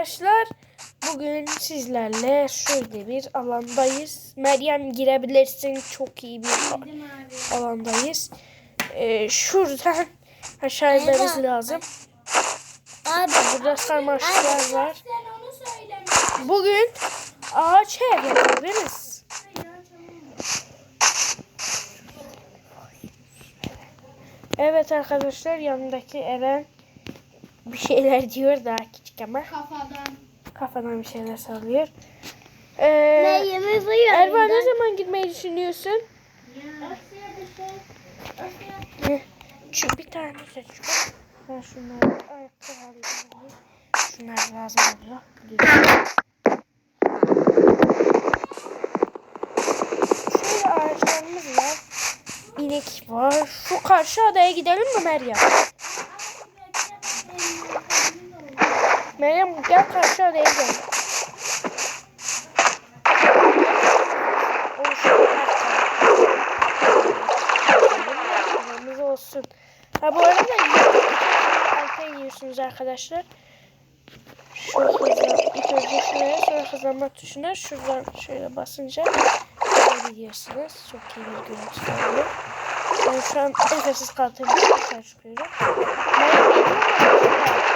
arkadaşlar. Bugün sizlerle şöyle bir alandayız. Meryem girebilirsin. Çok iyi bir alandayız. Ee, şuradan aşağı inmemiz lazım. Abi. Burada sarmaşıklar var. Bugün ağaç ev yapabiliriz. Evet arkadaşlar yanımdaki Eren bir şeyler diyor küçük ama Kafadan. kafadan bir şeyler sallıyor. Ee, Erva ne zaman gitmeyi düşünüyorsun? Şey. Şu bir tane seç. Ben şunları ayakkabı alayım. Şunlar lazım oluyor. Şöyle ağaçlarımız var. İnek var. Şu karşı adaya gidelim mi Meryem? Meryem gel karşı adaya gidelim. Olsun. Ha bu arada alta iniyorsunuz arkadaşlar. Şu hızla, ilk önce şuraya sonra hızlanma tuşuna şuradan şöyle basınca böyle gidiyorsunuz. Çok iyi bir görüntü oluyor. Ben şu an kalkıyorum. Dışarı çıkıyorum. Meryem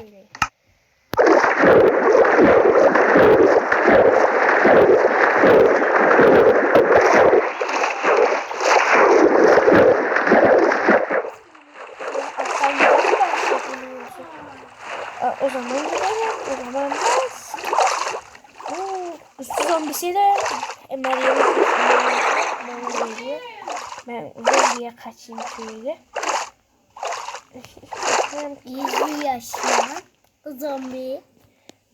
Ben de böyleyim. Alttan gidelim de çekilmiyorsun. Aa, O zaman gidelim. O zaman bas. Oo, Üstü zombisi de e, Meryem'in peşinden bana geliyor. Ben zombiye kaçayım şöyle. Meryem Gizli yaşayan zombi.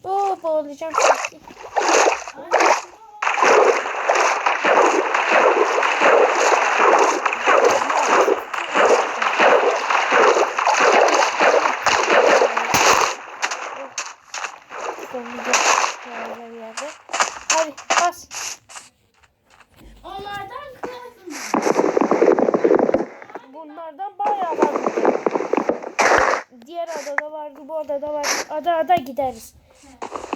Oo boğulacağım sanki. Boğulacağım şöyle bir yerde. Hadi bas. Onlardan kırarsın. Bunlardan bayağı var. Diğer adada vardı, bu adada vardı. Ada ada gideriz.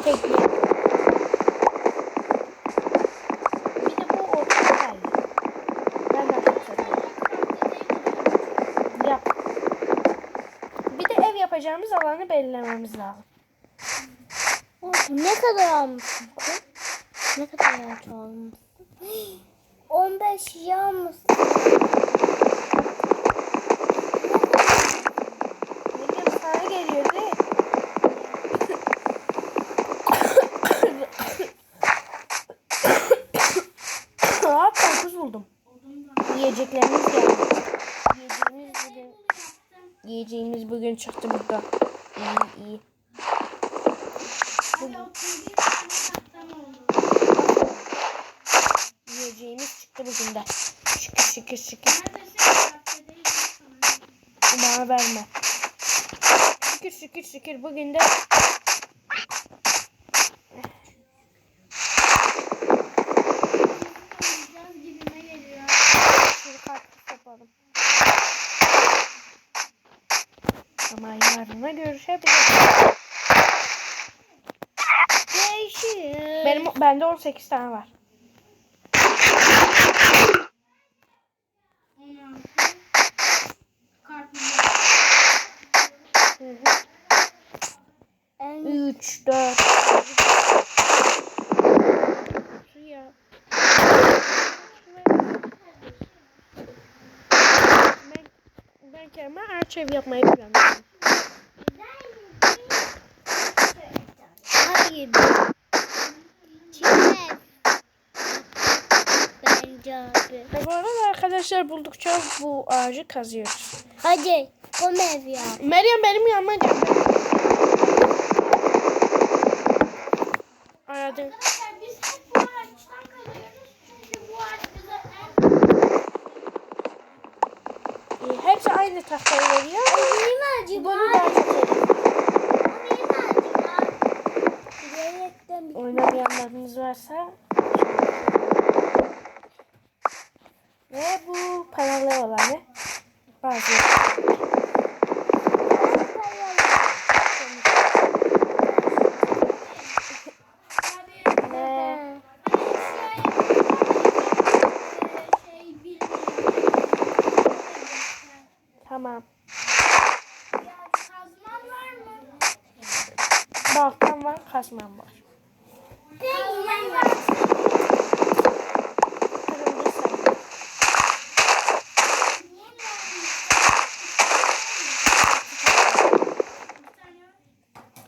Tekne. Bir de bu ortada geldi. Ben de çok seviyorum. Yap. Bir de ev yapacağımız alanı belirlememiz lazım. Ne kadar almışsın? Ne kadar ağaç almışsın? 15 yağmışsın. Meryem sana geliyor değil? Aa, karpuz buldum. Yiyeceklerimiz geldi. Yiyeceğimiz bugün, yiyeceğimiz bugün çıktı burada. İyi iyi. Yiyeceğimiz çıktı bugün de. Şükür şükür şükür. Bana verme. Şükür bugün de. Ama yarına görüşebiliriz. Benim bende 18 tane var. 3 4 Suya. Ben ben ama ağaç ev yapmayı planlıyorum. Hayır. Bence abi. Bu arada arkadaşlar buldukça bu ağacı kazıyoruz. Hadi. Kom ev yap. Meryem benim yanıma gel. Aradın. Arkadaşlar biz hep bu ağaçtan kalıyoruz. Çünkü bu ağaç bize en... Ee, hepsi aynı tahtayı veriyor. Benim Bunu seviyorum. Benim ağacım Bilerekten bir Oynamayanlarınız varsa. Ve bu paralı olanı. Bazı. Ve tamam. Baltam var, kasmam var.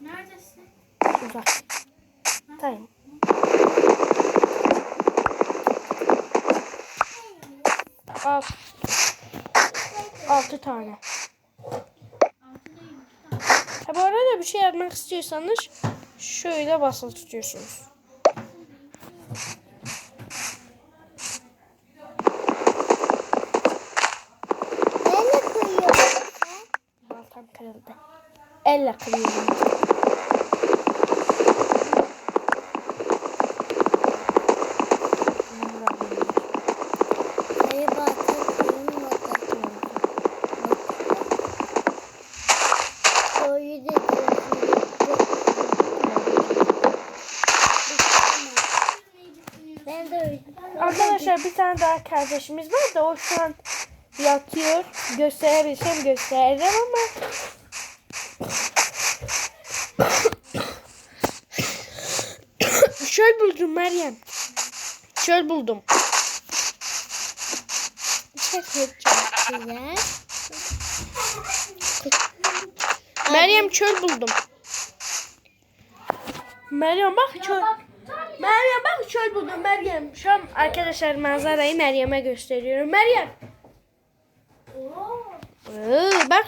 Neredesin? Uzak. Altı tane. Ha, bu arada bir şey yapmak istiyorsanız basılı tutuyorsunuz. Nereye koyuyorsun? Baltam kırıldı. Elle kırıyorum. Hayır bazen koyulmadı. Koyu da Ben de öyle. Arkadaşlar bir tane daha kardeşimiz var da o şu an yatıyor. Gösterebilsem gösteririm ama Çöl buldum Meryem. Çöl buldum. Meryem çöl buldum. Meryem bak çöl. Meryem bak çöl buldum Meryem. Şu an arkadaşlar manzarayı Meryem'e gösteriyorum. Meryem. Ee, bak.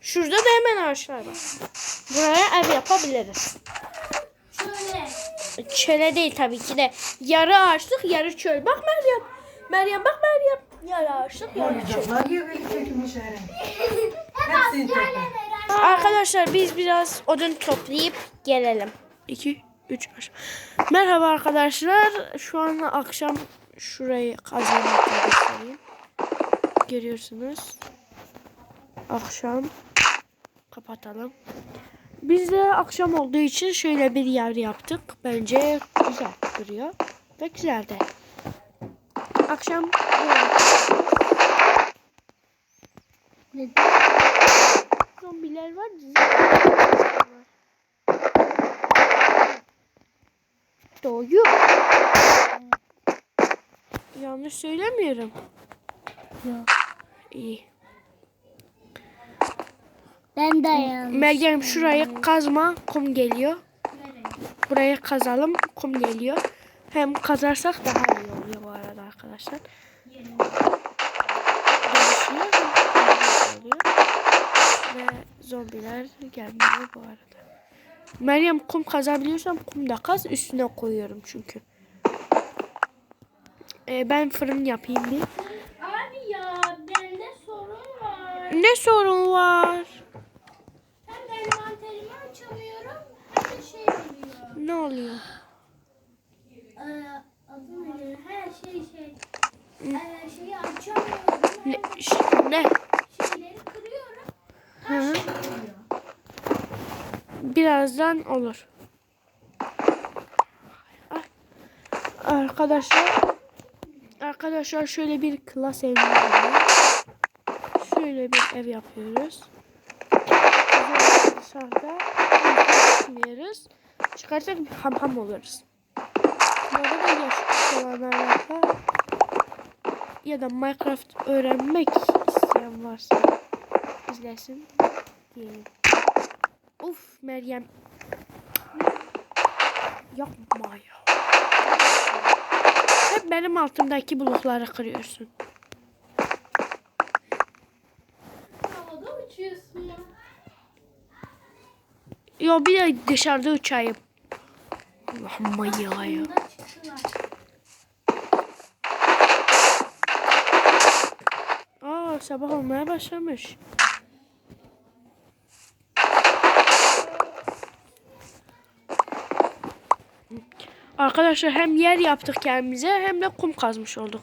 Şurada da hemen ağaçlar var. Buraya ev yapabiliriz. Şöyle. Çöle değil tabii ki de. Yarı ağaçlık yarı çöl. Bak Meryem. Meryem bak Meryem. Yarı ağaçlık yarı çöl. Arkadaşlar biz biraz odun toplayıp gelelim. 2 3 Merhaba arkadaşlar. Şu an akşam şurayı kazanmakla göstereyim. Görüyorsunuz. Akşam kapatalım. Biz de akşam olduğu için şöyle bir yer yaptık. Bence güzel duruyor. Ve güzel de. Akşam zombiler var. zombiler var. Doğuyor. Yanlış söylemiyorum. Yok. İyi. Ben de yanlış. Meryem şuraya kazma kum geliyor. Buraya kazalım kum geliyor. Hem kazarsak daha iyi oluyor bu arada arkadaşlar. Ve zombiler gelmiyor bu arada. Meryem kum kazabiliyorsam kum da kaz üstüne koyuyorum çünkü. Ee, ben fırın yapayım bir. Abi ya bende sorun var. Ne sorun var? Hem envanterimi açamıyorum hem de şey oluyor. Ne oluyor? Ee, adı ne? Her şey şey. Ee, şeyi açamıyorum. Ne? Ş- ne? şeyleri kırıyorum. Hı hı. Her şey oluyor. Birazdan olur. Arkadaşlar Arkadaşlar şöyle bir klas ev var. Şöyle bir ev yapıyoruz. Dışarıda çıkmıyoruz. Çıkarsak ham ham oluruz. Bu arada yaş olanlar ya da Minecraft öğrenmek isteyen varsa izlesin diyelim. Of Meryem. Yapma ya. Hep benim altımdaki blokları kırıyorsun. Havada uçuyorsun. Yo bir de dışarıda uçayım. Allah'ım ya ya. Aa sabah olmaya başlamış. Arkadaşlar hem yer yaptık kendimize hem de kum kazmış olduk.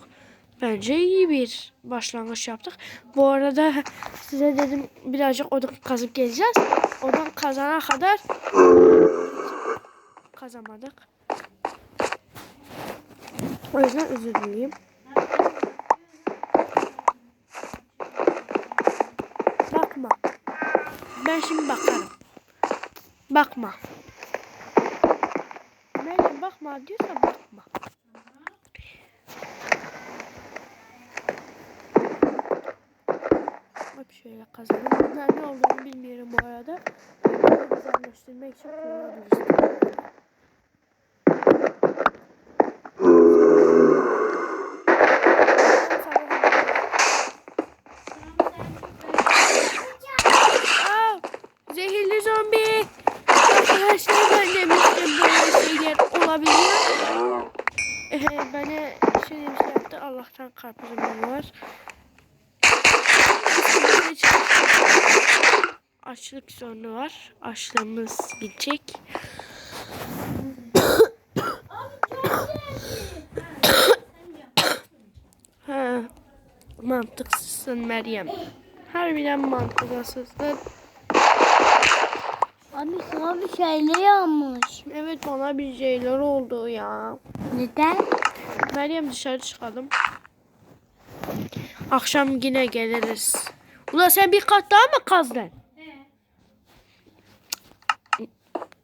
Bence iyi bir başlangıç yaptık. Bu arada size dedim birazcık odun kazıp geleceğiz. Odun kazana kadar kazamadık. O yüzden özür dileyim. Bakma. Ben şimdi bakarım. Bakma. Bakma diyorsa bakma. Hop şöyle kazanım. Bunlar ne olduğunu bilmiyorum bu arada. Bunları Güzelleştirmek için kullanabiliriz. Zehirli zombi. Arkadaşlar ben demiştim böyle şeyler olabiliyor. Ee, bana şey yaptı. Allah'tan karpuzum var. Açlık sorunu var. Açlığımız gidecek. ha, mantıksızsın Meryem. Harbiden mantıksızsın. Abi sana bir şeyler yapmış. Evet bana bir şeyler oldu ya. Neden? Meryem dışarı çıkalım. Akşam yine geliriz. Ulan sen bir kat daha mı kazdın?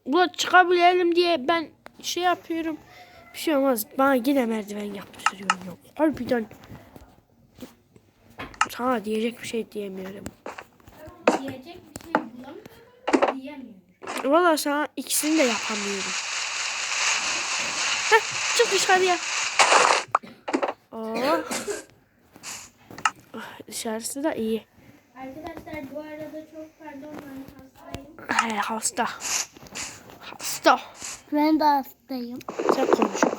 Ulan çıkabilelim diye ben şey yapıyorum. Bir şey olmaz. Bana yine merdiven yaptırıyorsun yok. Harbiden. Sana diyecek bir şey diyemiyorum. Diyecek bir şey bulamıyorum. Diyemiyorum. Valla sana ikisini de yapamıyorum. Heh, çık dışarıya. Oh. Oh, Dışarısı da iyi. Arkadaşlar bu arada çok pardon ben hastayım. He hasta. Hasta. Ben de hastayım. Sen konuşma.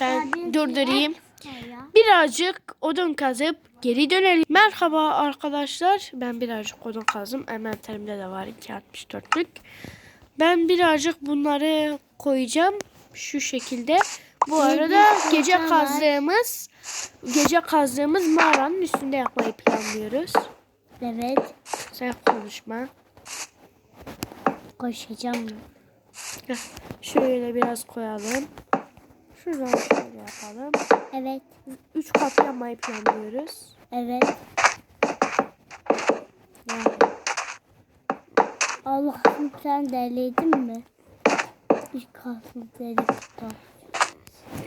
Ben durdurayım. Birazcık odun kazıp geri dönelim. Merhaba arkadaşlar. Ben birazcık odun kazdım. Envanterimde de var 2.64'lük. Ben birazcık bunları koyacağım. Şu şekilde. Bu arada gece kazdığımız gece kazdığımız mağaranın üstünde yapmayı planlıyoruz. Evet. Sen konuşma. Koşacağım. Şöyle biraz koyalım. Şuradan şöyle yapalım. Evet. Üç kat yapmayı planlıyoruz. Evet. Yani Allah'ım sen deliydin mi? Bir kalsın deli tutar.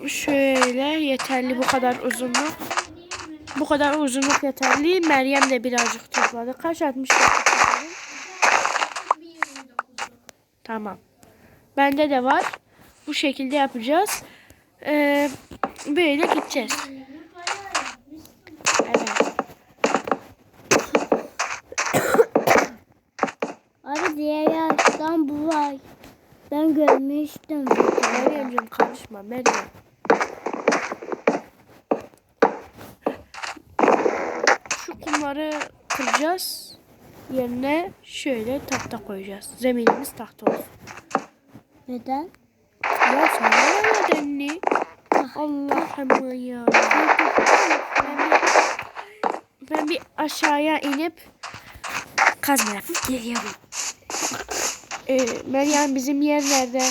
Şöyle yeterli bu kadar uzunluk. Bu kadar uzunluk yeterli. Meryem de birazcık topladı. Kaç atmış? Tamam. Bende de var. Bu şekilde yapacağız. Ee, böyle gideceğiz. Evet. Abi diğer yaştan bu var. Ben görmüştüm. Meryemciğim karışma Meryem. Şu kumları kıracağız. Yerine şöyle tahta koyacağız. Zeminimiz tahta olsun. Neden? Ya ne nedenli? Allah'ım ya. Ben bir, aşağıya inip kazma yapıp geliyorum. Ee, Meryem bizim yer nerede?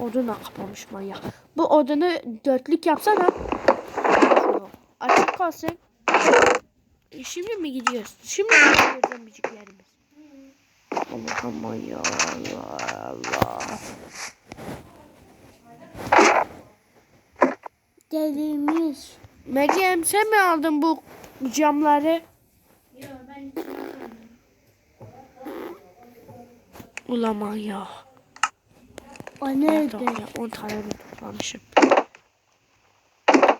Odunla kapamış manyak. Bu odunu dörtlük yapsana. Açık kalsın. E, Şimdi mi gidiyoruz? Şimdi mi gidiyoruz müziklerimiz? Allah'ım ya Allah Allah. Kirliymiş. Meryem sen mi aldın bu camları? Yok ben Ulaman ya. O Nerede? nerede? Ya 10 tane mi toplamışım?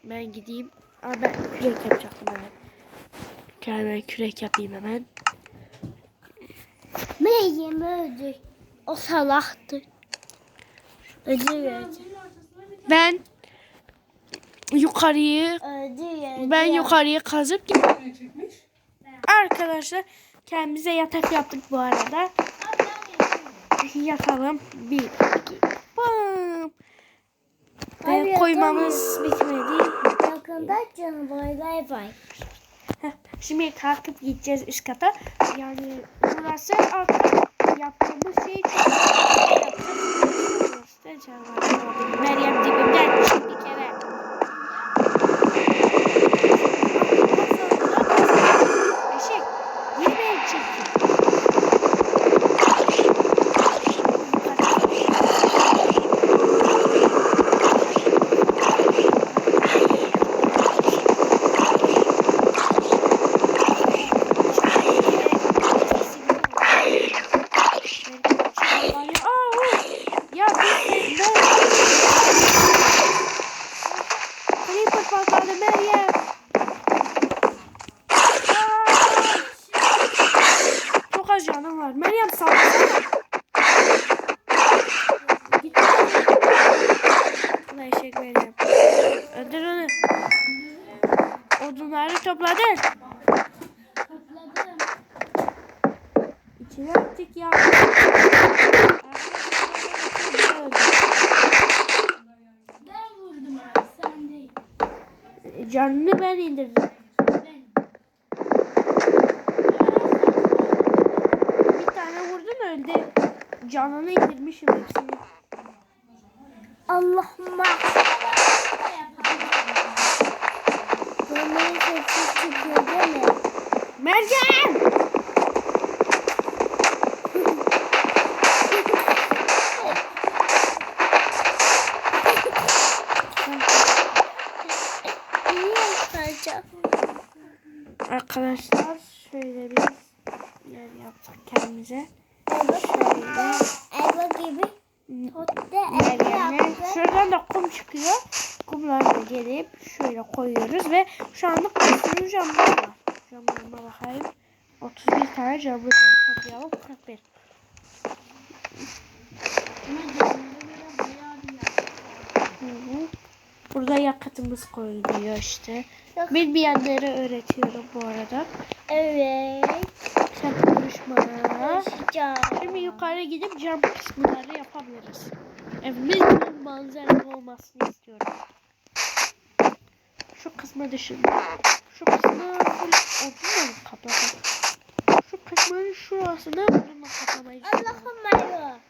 Ben gideyim. Aa, ben kürek yapacaktım hemen. Kendime kürek yapayım hemen. Meryem öldü. O salaktı. Ödül verdi. Ben yukarıyı verdi. ben yukarıyı kazıp? Arkadaşlar kendimize yatak yaptık bu arada. Yatalım. Bir, iki, bam. Ve koymamız bitmedi. Yakında canım bay bay Şimdi kalkıp gideceğiz üst kata. Yani burası altta yaptığımız şey çok. Meryem dibimden çık bir kere. Eşek, girmeyin çekti. Ya biz ne? Creeper patladı Meryem. Aa! Çok az canım var. Meryem sallasana. Git. Ulan eşek Meryem. Öldür onu. Odunları topladın. Topladım. İçine attık ya. Ben vurdum abi sen değil. Canını ben indirdim. Ben. Bir tane vurdun öldü. Canını indirmişim hepsini. Allah'ım Benim Arkadaşlar şöyle bir yer yaptık kendimize. Şöyle. Eva gibi. Meryem'le. Şuradan da kum çıkıyor. Kumlarla gelip şöyle koyuyoruz ve şu anlık bir camlar var. Camlarıma bakayım. 31 tane camımız var. Toplayalım 41. Hı hı. Burada yakıtımız koyuluyor işte. Yok. Bilmeyenlere öğretiyorum bu arada. Evet. Sen konuşma. Konuşacağım. Şimdi yukarı gidip cam kısımları yapabiliriz. Evimizin manzaralı olmasını istiyorum. Şu kısmı dışında. Şu kısmı full odunla mı kapladım? Şu kısmın şurasını odunla istiyorum. Allah'ım abi.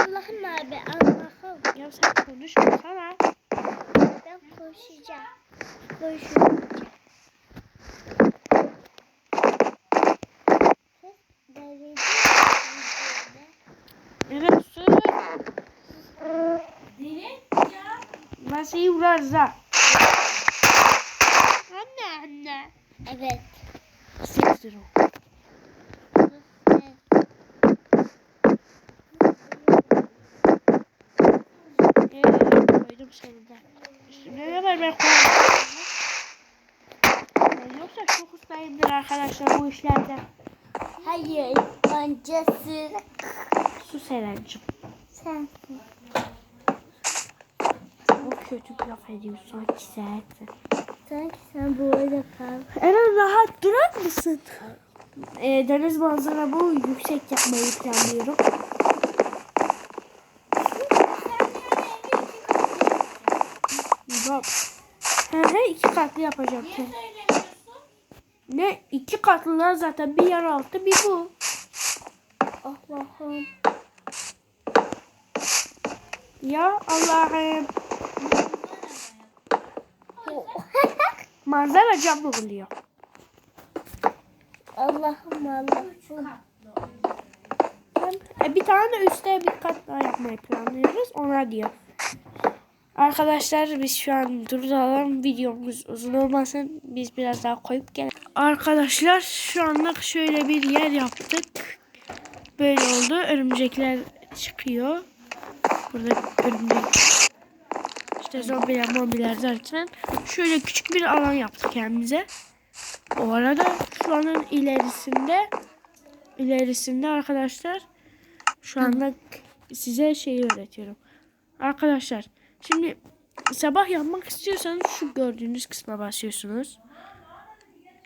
Allah'ım abi Allah'ım. Ya sen konuşmasana. Ben koşacağım. Koşacağım. Sus. Nasıl vurarız ha? Anne anne. Evet. Siktir o. Ee, koydum sonunda. Üstüne ne var ben. Ben Yoksa çok ustayımdır arkadaşlar bu işlerde. Hayır. Öncesi Sus Eren'cim. sen. O kötü bir laf ediyorsun sanki sensin. Sanki sen burada kal. Eren rahat durar mısın? Ee, deniz manzaramı yüksek yapmayı planlıyorum. He he iki katlı yapacağım. Ne? iki katlılar zaten bir yer altı bir bu. Allah'ım. Ya Allah'ım. Manzara camlı oluyor. Allah'ım Allah'ım. E, bir tane üstte bir kat daha yapmayı planlıyoruz. Ona diyor. Arkadaşlar biz şu an durduralım. Videomuz uzun olmasın. Biz biraz daha koyup gelelim. Arkadaşlar şu anlık şöyle bir yer yaptık. Böyle oldu. Örümcekler çıkıyor. Burada örümcek. İşte zombiler mombiler derken şöyle küçük bir alan yaptık kendimize. O arada şu anın ilerisinde ilerisinde arkadaşlar şu anda size şeyi öğretiyorum. Arkadaşlar şimdi sabah yapmak istiyorsanız şu gördüğünüz kısma basıyorsunuz.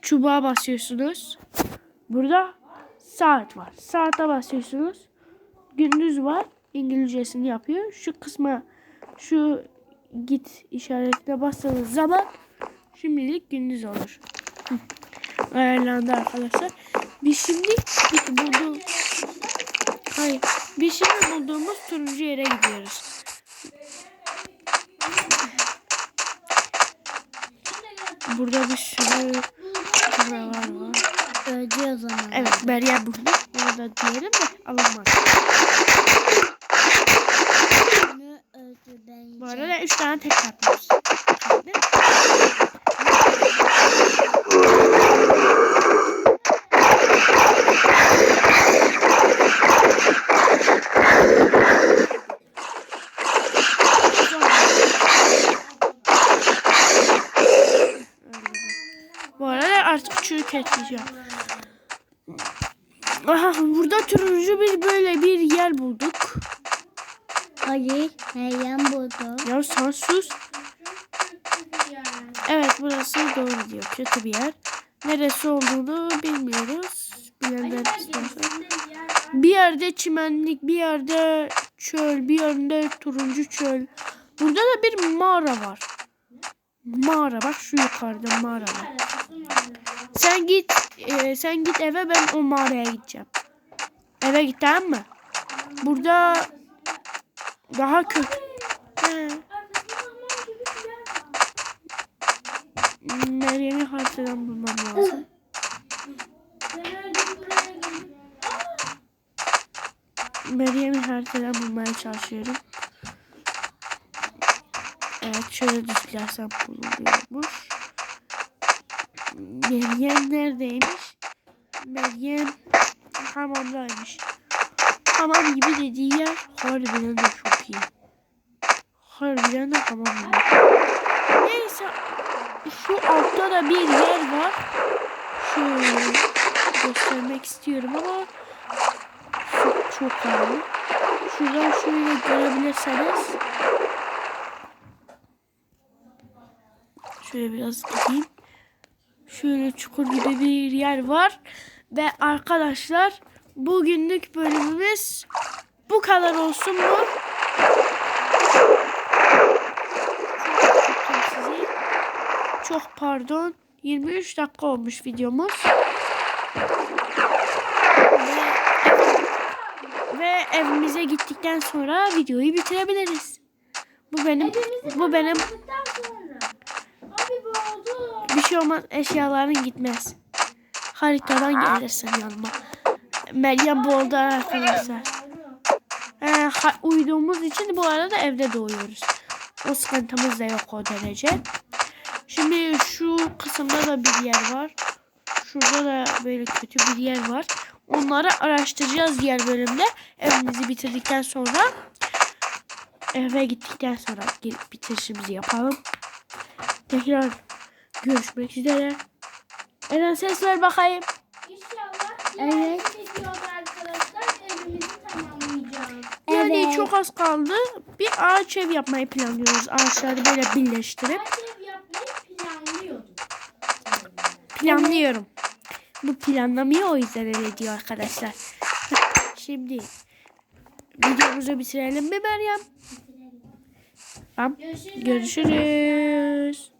Çubuğa basıyorsunuz. Burada saat var. Saate basıyorsunuz. Gündüz var. İngilizcesini yapıyor. Şu kısma şu git işaretine bastığınız zaman şimdilik gündüz olur. Ayarlandı arkadaşlar. Biz şimdi bulduğum Hayır. Biz şimdi bulduğumuz turuncu yere gidiyoruz. Burada bir sürü buralar var. O zaman. Evet Meryem buldu. Bunu da diyelim de bence. Bu arada 3 tane tek yapıyoruz. Şimdi. Bu arada artık çürük ekleyeceğim. Aha burada turuncu bir böyle bir yer bulduk. Hayır. Meryem buldu. Ya sen sus. Evet burası doğru diyor. Kötü bir yer. Neresi olduğunu bilmiyoruz. Bilenler istersen. Bir yerde çimenlik, bir yerde çöl, bir yerde turuncu çöl. Burada da bir mağara var. Mağara bak şu yukarıda mağara var. Sen git, e, sen git eve ben o mağaraya gideceğim. Eve git tamam mı? Burada daha kötü. Meryem'i haritadan bulmam lazım. Meryem'i haritadan bulmaya çalışıyorum. Evet şöyle düzlersem bulunuyormuş. Meryem neredeymiş? Meryem hamamdaymış. Hamam gibi dediği yer harbiden de çok iyi. Harbiden de hamam gibi. Neyse şu altta da bir yer var. Şöyle göstermek istiyorum ama çok çok karanlık. Şuradan şöyle görebilirseniz şöyle biraz gideyim. Şöyle çukur gibi bir yer var. Ve arkadaşlar bugünlük bölümümüz bu kadar olsun mu? Çok pardon. 23 dakika olmuş videomuz. Ve, ve evimize gittikten sonra videoyu bitirebiliriz. Bu benim bu benim Abi bu oldu. bir şey olmaz eşyaların gitmez. Haritadan gelirsin yanıma. Meryem bu oldu arkadaşlar. Ee, uyuduğumuz için bu arada evde doğuyoruz. O sıkıntımız da yok o derece. Şimdi şu kısımda da bir yer var. Şurada da böyle kötü bir yer var. Onları araştıracağız diğer bölümde. Evimizi bitirdikten sonra eve gittikten sonra bitirişimizi yapalım. Tekrar görüşmek üzere. Eren ses ver bakayım. İnşallah Evet. arkadaşlar evimizi tamamlayacağız. Yani Evet. çok az kaldı. Bir ağaç ev yapmayı planlıyoruz. Ağaçları böyle birleştirip Ev yapmayı planlıyorduk. planlıyorum. Bu planlamıyor o yüzden öyle diyor arkadaşlar. Şimdi videomuzu bitirelim mi Meryem? Tamam. Görüşürüz. Görüşürüz.